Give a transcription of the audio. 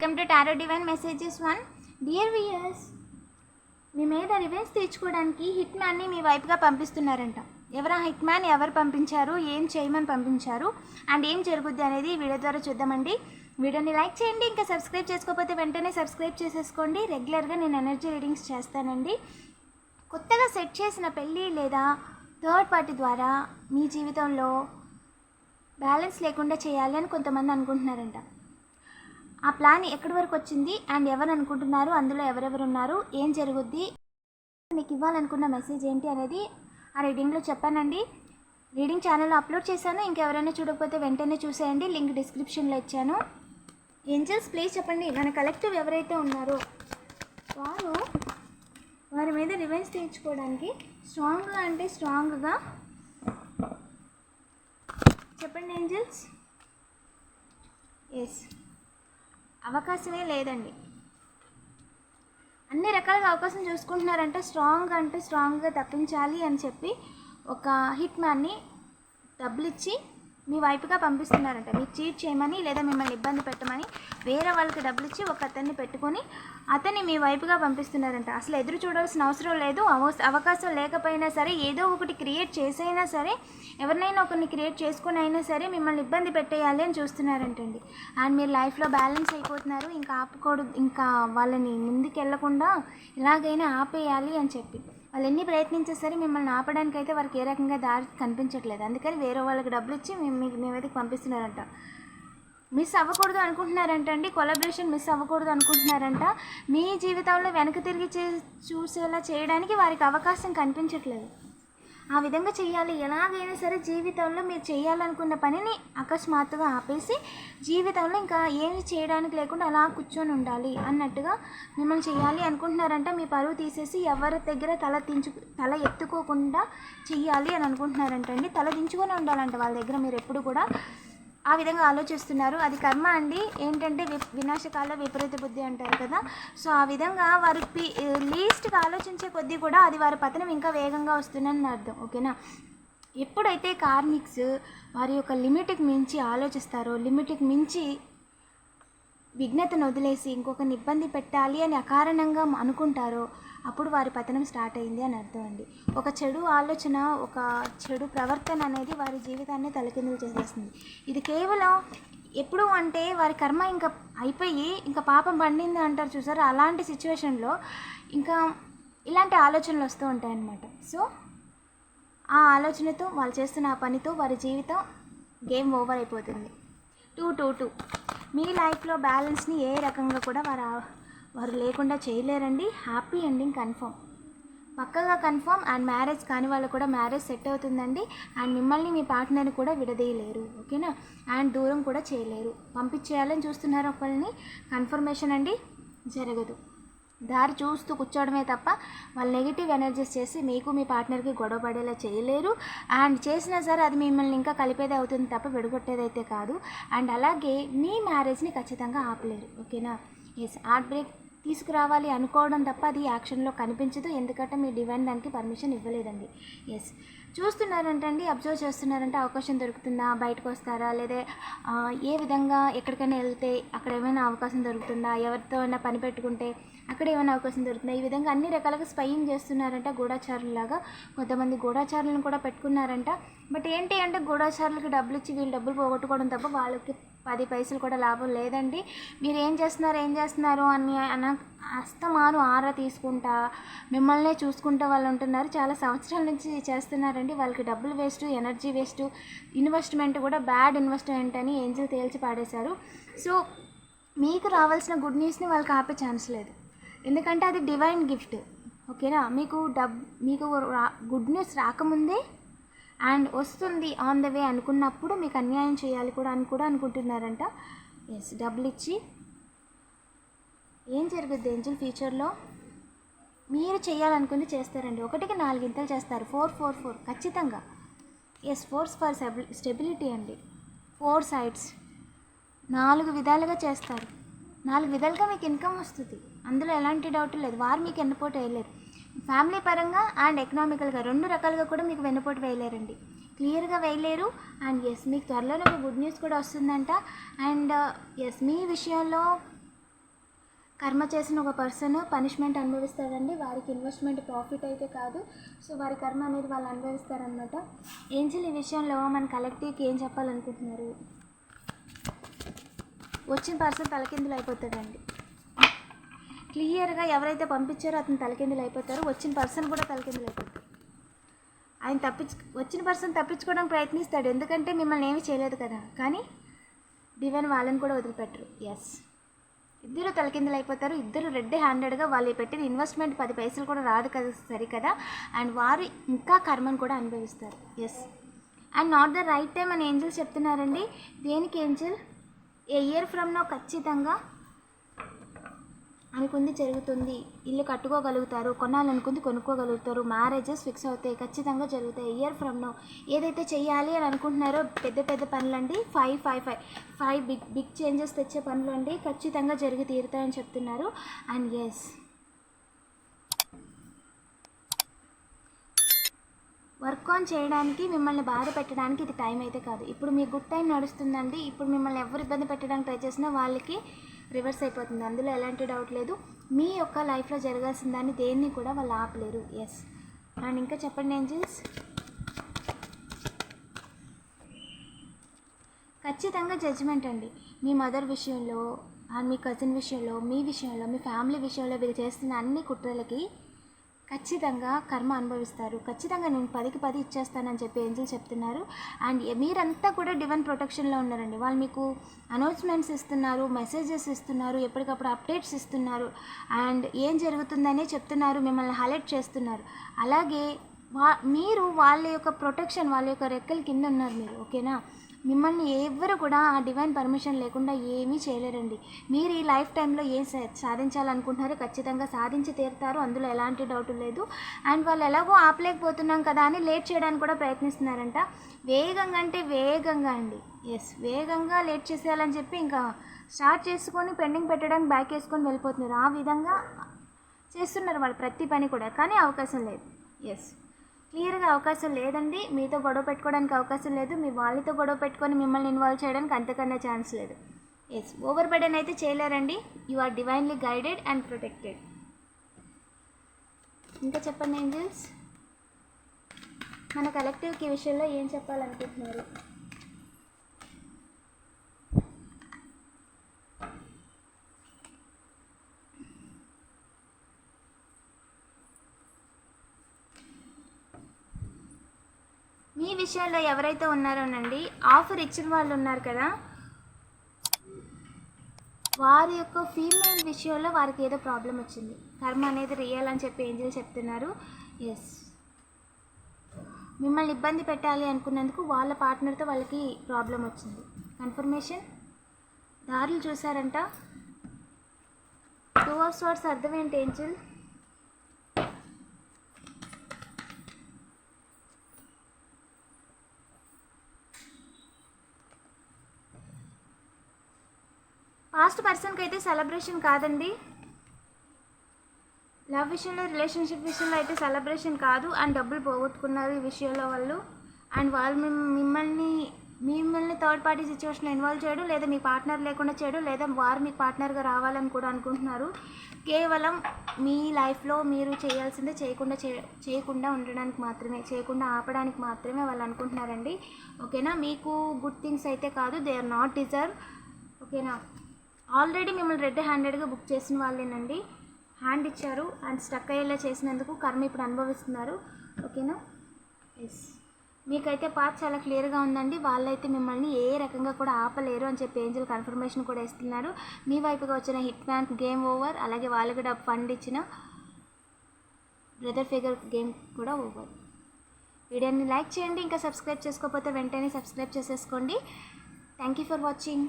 Welcome to tarot divine messages one dear viewers మీ మీద revenge తీర్చుకోవడానికి hit మ్యాన్ని మీ వైపుగా పంపిస్తున్నారంట. ఎవరా హిట్ మ్యాన్ ఎవరు పంపించారు? ఏం చేయమని పంపించారు? అండ్ ఏం జరుగుద్ది అనేది వీడియో ద్వారా చూద్దామండి. వీడియోని లైక్ చేయండి ఇంకా సబ్స్క్రైబ్ చేసుకోకపోతే వెంటనే సబ్స్క్రైబ్ చేసేసుకోండి. రెగ్యులర్గా నేను ఎనర్జీ రీడింగ్స్ చేస్తానండి. కొత్తగా సెట్ చేసిన పెళ్ళి లేదా థర్డ్ పార్టీ ద్వారా మీ జీవితంలో బ్యాలెన్స్ లేకుండా చేయాలి అని కొంతమంది అనుకుంటున్నారంట. ఆ ప్లాన్ ఎక్కడి వరకు వచ్చింది అండ్ ఎవరు అనుకుంటున్నారు? అందులో ఎవరెవరు ఉన్నారు? ఏం జరుగుద్ది? మీకు ఇవ్వాలనుకున్న మెసేజ్ ఏంటి అనేది ఆ రీడింగ్లో చెప్పానండి. రీడింగ్ ఛానల్లో అప్లోడ్ చేశాను. ఇంకెవరైనా చూడకపోతే వెంటనే చూసేయండి. లింక్ డిస్క్రిప్షన్లో ఇచ్చాను. ఏంజల్స్ ప్లీజ్ చెప్పండి. మన కలెక్టివ్ ఎవరైతే ఉన్నారో వారు వారి మీద రివెంజ్ తీర్చుకోవడానికి స్ట్రాంగ్గా అంటే స్ట్రాంగ్గా చెప్పండి ఏంజల్స్. ఎస్ అవకాశమే లేదండి. అన్ని రకాలుగా అవకాశం చూసుకుంటున్నారంటే స్ట్రాంగ్ అంటే స్ట్రాంగ్గా తప్పించాలి అని చెప్పి ఒక హిట్ మ్యాన్ని డబ్బులు ఇచ్చి మీ వైపుగా పంపిస్తున్నారంట. మీరు చీట్ చేయమని లేదా మిమ్మల్ని ఇబ్బంది పెట్టమని వేరే వాళ్ళకి డబ్బులు ఇచ్చి ఒక అతన్ని పెట్టుకొని అతన్ని మీ వైపుగా పంపిస్తున్నారంట. అసలు ఎదురు చూడాల్సిన అవసరం లేదు. అవ- అవకాశం లేకపోయినా సరే ఏదో ఒకటి క్రియేట్ చేసైనా సరే ఎవరినైనా ఒకరిని క్రియేట్ చేసుకుని అయినా సరే మిమ్మల్ని ఇబ్బంది పెట్టేయాలి అని చూస్తున్నారంటండి. అండ్ మీరు లైఫ్లో బ్యాలెన్స్ అయిపోతున్నారు. ఇంకా ఆపుకోడు ఇంకా వాళ్ళని ముందుకు వెళ్ళకుండా ఎలాగైనా ఆపేయాలి అని చెప్పి. వాళ్ళు ఎన్ని ప్రయత్నించే సరే మిమ్మల్ని ఆపడానికి అయితే వారికి ఏ రకంగా దారి కనిపించట్లేదు. అందుకని వేరే వాళ్ళకి డబ్బులు ఇచ్చి మేము మీ- మీ మీదకి పంపిస్తున్నారంట. మిస్ అవ్వకూడదు అనుకుంటున్నారంట అండి కొలాబరేషన్ మిస్ అవ్వకూడదు అనుకుంటున్నారంట. మీ జీవితంలో వెనక్కి తిరిగి చే చూసేలా చేయడానికి వారికి అవకాశం కనిపించట్లేదు. ఆ విధంగా చేయాలి. ఎలాగైనా సరే జీవితంలో మీరు చేయాలనుకున్న పనిని అకస్మాత్తుగా ఆపేసి జీవితంలో ఇంకా ఏమి చేయడానికి లేకుండా అలా కూర్చొని ఉండాలి అన్నట్టుగా మిమ్మల్ని చేయాలి అనుకుంటున్నారంట. మీ పరువు తీసేసి ఎవరి దగ్గర తల దించు తల ఎత్తుకోకుండా చెయ్యాలి అని అనుకుంటున్నారంటండి. తల దించుకొని ఉండాలంట వాళ్ళ దగ్గర. మీరు ఎప్పుడు కూడా ఆ విధంగా ఆలోచిస్తున్నారు. అది కర్మ అండి. ఏంటంటే వి వినాశకాల విపరీత బుద్ధి అంటారు కదా. సో ఆ విధంగా వారు పి లీస్ట్గా ఆలోచించే కొద్దీ కూడా అది వారి పతనం ఇంకా వేగంగా వస్తుందని అర్థం. ఓకేనా? ఎప్పుడైతే కార్మిక్స్ వారి యొక్క లిమిట్కి మించి ఆలోచిస్తారో లిమిట్కి మించి విఘ్నతను వదిలేసి ఇంకొకరిని ఇబ్బంది పెట్టాలి అని అకారణంగా అనుకుంటారో అప్పుడు వారి పతనం స్టార్ట్ అయింది అని అర్థం అండి. ఒక చెడు ఆలోచన ఒక చెడు ప్రవర్తన అనేది వారి జీవితాన్ని తలకిందులు చేసేస్తుంది. ఇది కేవలం ఎప్పుడు అంటే వారి కర్మ ఇంకా అయిపోయి ఇంకా పాపం పండింది అంటారు చూసారు? అలాంటి సిచ్యువేషన్లో ఇంకా ఇలాంటి ఆలోచనలు వస్తూ ఉంటాయన్నమాట. సో ఆ ఆలోచనతో వాళ్ళు చేస్తున్న ఆ పనితో వారి జీవితం గేమ్ ఓవర్ అయిపోతుంది. Two two two. మీ లైఫ్లో బ్యాలెన్స్ని ఏ రకంగా కూడా వారు వారు లేకుండా చేయలేరండి. Happy ending confirm. పక్కగా కన్ఫర్మ్ అండ్ మ్యారేజ్ కాని వాళ్ళు కూడా మ్యారేజ్ సెట్ అవుతుందండి. అండ్ మిమ్మల్ని మీ పార్ట్నర్ని కూడా విడదీయలేరు. ఓకేనా? అండ్ దూరం కూడా చేయలేరు. పంపించేయాలని చూస్తున్నారు ఒకళ్ళని. కన్ఫర్మేషన్ అండి. జరగదు. దారి చూస్తూ కూర్చోవడమే తప్ప వాళ్ళు నెగిటివ్ ఎనర్జీస్ చేసి మీకు మీ పార్ట్నర్కి గొడవ పడేలా చేయలేరు. అండ్ చేసినా సరే అది మిమ్మల్ని ఇంకా కలిపేదే అవుతుంది తప్ప విడగొట్టేదైతే కాదు. అండ్ అలాగే మీ మ్యారేజ్ని ఖచ్చితంగా ఆపలేరు. ఓకేనా ఎస్ హార్ట్ బ్రేక్ తీసుకురావాలి అనుకోవడం తప్ప అది యాక్షన్లో కనిపించదు. ఎందుకంటే మీ డివైన్ దానికి పర్మిషన్ ఇవ్వలేదండి. ఎస్ చూస్తున్నారంటండి అబ్జర్వ్ చేస్తున్నారంటే అవకాశం దొరుకుతుందా? బయటకు వస్తారా? లేదా ఏ విధంగా ఎక్కడికైనా వెళ్తే అక్కడ ఏమైనా అవకాశం దొరుకుతుందా? ఎవరితో అయినా పని పెట్టుకుంటే అక్కడ ఏమైనా అవకాశం దొరుకుతుందా? ఈ విధంగా అన్ని రకాలుగా స్పయింగ్ చేస్తున్నారంట గూఢాచారులాగా కొంతమంది గూఢాచారులను కూడా పెట్టుకున్నారంట. బట్ ఏంటి అంటే గూఢాచారులకి డబ్బులు ఇచ్చి వీళ్ళు డబ్బులు పోగొట్టుకోవడం తప్ప వాళ్ళకి పది పైసలు కూడా లాభం లేదండి. మీరు ఏం చేస్తున్నారు ఏం చేస్తున్నారు అని అన అస్తమాను ఆరా తీసుకుంటా మిమ్మల్నే చూసుకుంటా వాళ్ళు ఉంటున్నారు. చాలా సంవత్సరాల నుంచి చేస్తున్నారండి. వాళ్ళకి డబ్బులు వేస్ట్ ఎనర్జీ వేస్ట్ ఇన్వెస్ట్మెంట్ కూడా బ్యాడ్ ఇన్వెస్ట్మెంట్ అని ఏంజిల్ తేల్చి పాడేశారు. సో మీకు రావాల్సిన గుడ్ న్యూస్ని వాళ్ళకి ఆపే ఛాన్స్ లేదు. ఎందుకంటే అది డివైన్ గిఫ్ట్. ఓకేనా? మీకు డబ్ మీకు గుడ్ న్యూస్ రాకముందే అండ్ వస్తుంది ఆన్ ద వే అనుకున్నప్పుడు మీకు అన్యాయం చేయాలి కూడా అని కూడా అనుకుంటున్నారంట. ఎస్ డబ్బులు ఇచ్చి. ఏం జరుగుద్ది ఏంజల్ ఫ్యూచర్లో మీరు చేయాలనుకుంది చేస్తారండి. ఒకటికి నాలుగింతలు చేస్తారు. ఫోర్ ఫోర్ ఫోర్ ఖచ్చితంగా. ఎస్ ఫోర్స్ ఫర్ స్టెబిలిటీ అండి. ఫోర్ సైడ్స్ నాలుగు విధాలుగా చేస్తారు. నాలుగు విధాలుగా మీకు ఇన్కమ్ వస్తుంది. అందులో ఎలాంటి డౌట్ లేదు. వారు మీకు ఎన్నపోటు వేయలేదు ఫ్యామిలీ పరంగా అండ్ ఎకనామికల్గా రెండు రకాలుగా కూడా మీకు వెన్నుపోటు వేయలేరండి. క్లియర్గా వేయలేరు. అండ్ ఎస్ మీకు త్వరలోనే ఒక గుడ్ న్యూస్ కూడా వస్తుందంట. అండ్ ఎస్ మీ విషయంలో కర్మ చేసిన ఒక పర్సన్ పనిష్మెంట్ అనుభవిస్తాడండి. వారికి ఇన్వెస్ట్మెంట్ ప్రాఫిట్ అయితే కాదు. సో వారి కర్మ అనేది వాళ్ళు అనుభవిస్తారనమాట ఏంజిల్ ఈ విషయంలో మన కలెక్టివ్కి ఏం చెప్పాలనుకుంటున్నారు? వచ్చిన పర్సన్ తలకిందులు అయిపోతాడండి. క్లియర్గా ఎవరైతే పంపించారో అతను తలకిందులు అయిపోతారు. వచ్చిన పర్సన్ కూడా తలకిందులు అయిపోతారు. ఆయన తప్పించు వచ్చిన పర్సన్ తప్పించుకోవడానికి ప్రయత్నిస్తాడు. ఎందుకంటే మిమ్మల్ని ఏమీ చేయలేదు కదా. కానీ డివైన్ వాళ్ళని కూడా వదిలిపెట్టరు. ఎస్ ఇద్దరు తలకిందులు అయిపోతారు. ఇద్దరు రెడ్ హ్యాండెడ్గా వాళ్ళు పెట్టిన ఇన్వెస్ట్మెంట్ పది పైసలు కూడా రాదు కదా సరి కదా. అండ్ వారు ఇంకా కర్మను కూడా అనుభవిస్తారు. Yes and not the right time అని ఏంజిల్ చెప్తున్నారండి. దేనికి ఏంజిల్? ఏ ఇయర్ ఫ్రమ్నో ఖచ్చితంగా అనుకుంది జరుగుతుంది. ఇల్లు కట్టుకోగలుగుతారు కొనాలనుకుంది కొనుక్కోగలుగుతారు. మ్యారేజెస్ ఫిక్స్ అవుతాయి ఖచ్చితంగా జరుగుతాయి. ఇయర్ ఫ్రమ్ నో ఏదైతే చేయాలి అని అనుకుంటున్నారో పెద్ద పెద్ద పనులండి. Five five five five big big changes తెచ్చే పనులు అండి ఖచ్చితంగా జరిగి తీరుతాయని చెప్తున్నారు. అండ్ ఎస్ వర్క్ ఆన్ చేయడానికి మిమ్మల్ని బాధ పెట్టడానికి ఇది టైం అయితే కాదు. ఇప్పుడు మీ గుడ్ టైం నడుస్తుందండి. ఇప్పుడు మిమ్మల్ని ఎవరు ఇబ్బంది పెట్టడానికి ట్రై చేసినా వాళ్ళకి రివర్స్ అయిపోతుంది. అందులో ఎలాంటి డౌట్ లేదు. మీ యొక్క లైఫ్లో జరగాల్సిన దాన్ని దేన్ని కూడా వాళ్ళు ఆపలేరు. ఎస్ అండ్ ఇంకా చెప్పండి ఏంజిల్స్? ఖచ్చితంగా జడ్జిమెంట్ అండి. మీ మదర్ విషయంలో అండ్ మీ కజిన్ విషయంలో మీ విషయంలో మీ ఫ్యామిలీ విషయంలో వీళ్ళు చేస్తున్న అన్ని కుట్రలకి ఖచ్చితంగా కర్మ అనుభవిస్తారు. ఖచ్చితంగా నేను పదికి పది ఇచ్చేస్తానని చెప్పి ఏంజిల్ చెప్తున్నారు. అండ్ మీరంతా కూడా డివైన్ ప్రొటెక్షన్లో ఉన్నారండి. వాళ్ళు మీకు అనౌన్స్మెంట్స్ ఇస్తున్నారు మెసేజెస్ ఇస్తున్నారు ఎప్పటికప్పుడు అప్డేట్స్ ఇస్తున్నారు. అండ్ ఏం జరుగుతుందనే చెప్తున్నారు మిమ్మల్ని హైలైట్ చేస్తున్నారు. అలాగే వా మీరు వాళ్ళ యొక్క ప్రొటెక్షన్ వాళ్ళ యొక్క రెక్కల కింద ఉన్నారు మీరు ఓకేనా? మిమ్మల్ని ఎవరు కూడా ఆ డివైన్ పర్మిషన్ లేకుండా ఏమీ చేయలేరండి. మీరు ఈ లైఫ్ టైంలో ఏం సాధించాలనుకుంటున్నారో ఖచ్చితంగా సాధించి తీరుతారు. అందులో ఎలాంటి డౌట్ లేదు. అండ్ వాళ్ళు ఎలాగో ఆపలేకపోతున్నాం కదా అని లేట్ చేయడానికి కూడా ప్రయత్నిస్తున్నారంట. వేగంగా అంటే వేగంగా అండి. ఎస్ వేగంగా లేట్ చేసేయాలని చెప్పి ఇంకా స్టార్ట్ చేసుకొని పెండింగ్ పెట్టడానికి బ్యాక్ వేసుకొని వెళ్ళిపోతున్నారు. ఆ విధంగా చేస్తున్నారు వాళ్ళు ప్రతి పని కూడా. కానీ అవకాశం లేదు. ఎస్ క్లియర్గా అవకాశం లేదండి. మీతో గొడవ పెట్టుకోవడానికి అవకాశం లేదు. మీ వాళ్ళతో గొడవ పెట్టుకొని మిమ్మల్ని ఇన్వాల్వ్ చేయడానికి అంతకన్నా ఛాన్స్ లేదు. ఎస్ ఓవర్ బర్డెన్ అయితే చేయలేరండి. You are divinely guided and protected ఇంకా చెప్పండి ఏంజల్స్ మన కలెక్టివ్కి విషయంలో ఏం చెప్పాలనుకుంటున్నారు? విషయంలో ఎవరైతే ఉన్నారోనండి ఆఫర్ ఇచ్చిన వాళ్ళు ఉన్నారు కదా వారి యొక్క ఫీమేల్ విషయంలో వారికి ఏదో ప్రాబ్లం వచ్చింది. కర్మ అనేది రియల్ అని చెప్పి ఏంజల్ చెప్తున్నారు. ఎస్ మిమ్మల్ని ఇబ్బంది పెట్టాలి అనుకున్నందుకు వాళ్ళ పార్ట్నర్తో వాళ్ళకి ప్రాబ్లం వచ్చింది. కన్ఫర్మేషన్ దారులు చూసారంట టూ ఆఫ్ స్వార్ట్స్ అర్థం ఏంటి ఏంజల్? పాస్ట్ పర్సన్కి అయితే సెలబ్రేషన్ కాదండి. లవ్ విషయంలో రిలేషన్షిప్ విషయంలో అయితే సెలబ్రేషన్ కాదు. అండ్ డబ్బులు పోగొట్టుకున్నారు ఈ విషయంలో వాళ్ళు. అండ్ వాళ్ళు మిమ్మల్ని మిమ్మల్ని థర్డ్ పార్టీ సిచ్యువేషన్లో ఇన్వాల్వ్ చేయడం లేదా మీ పార్ట్నర్ లేకుండా చేయడం లేదా వారు మీకు పార్ట్నర్గా రావాలని కూడా అనుకుంటున్నారు. కేవలం మీ లైఫ్లో మీరు చేయాల్సిందే చేయకుండా చేయకుండా ఉండడానికి మాత్రమే చేయకుండా ఆపడానికి మాత్రమే వాళ్ళు అనుకుంటున్నారండి. ఓకేనా మీకు గుడ్ థింగ్స్ అయితే కాదు. దే ఆర్ నాట్ డిజర్వ్ ఓకేనా ఆల్రెడీ మిమ్మల్ని రెడ్ హ్యాండెడ్గా బుక్ చేసిన వాళ్ళేనండి. హ్యాండ్ ఇచ్చారు అండ్ స్టక్ అయ్యేలా చేసినందుకు కర్మ ఇప్పుడు అనుభవిస్తున్నారు. ఓకేనా? ఎస్ మీకైతే పాత్ చాలా క్లియర్గా ఉందండి. వాళ్ళైతే మిమ్మల్ని ఏ రకంగా కూడా ఆపలేరు అని చెప్పి ఏంజల్ కన్ఫర్మేషన్ కూడా ఇస్తున్నారు. మీ వైపుగా వచ్చిన హిట్ మ్యాన్ గేమ్ ఓవర్ అలాగే వాళ్ళకి డబ్బు ఫండ్ ఇచ్చిన బ్రదర్ ఫిగర్ గేమ్ కూడా ఓవర్. వీడియోని లైక్ చేయండి ఇంకా సబ్స్క్రైబ్ చేసుకోకపోతే వెంటనే సబ్స్క్రైబ్ చేసేసుకోండి. Thank you for watching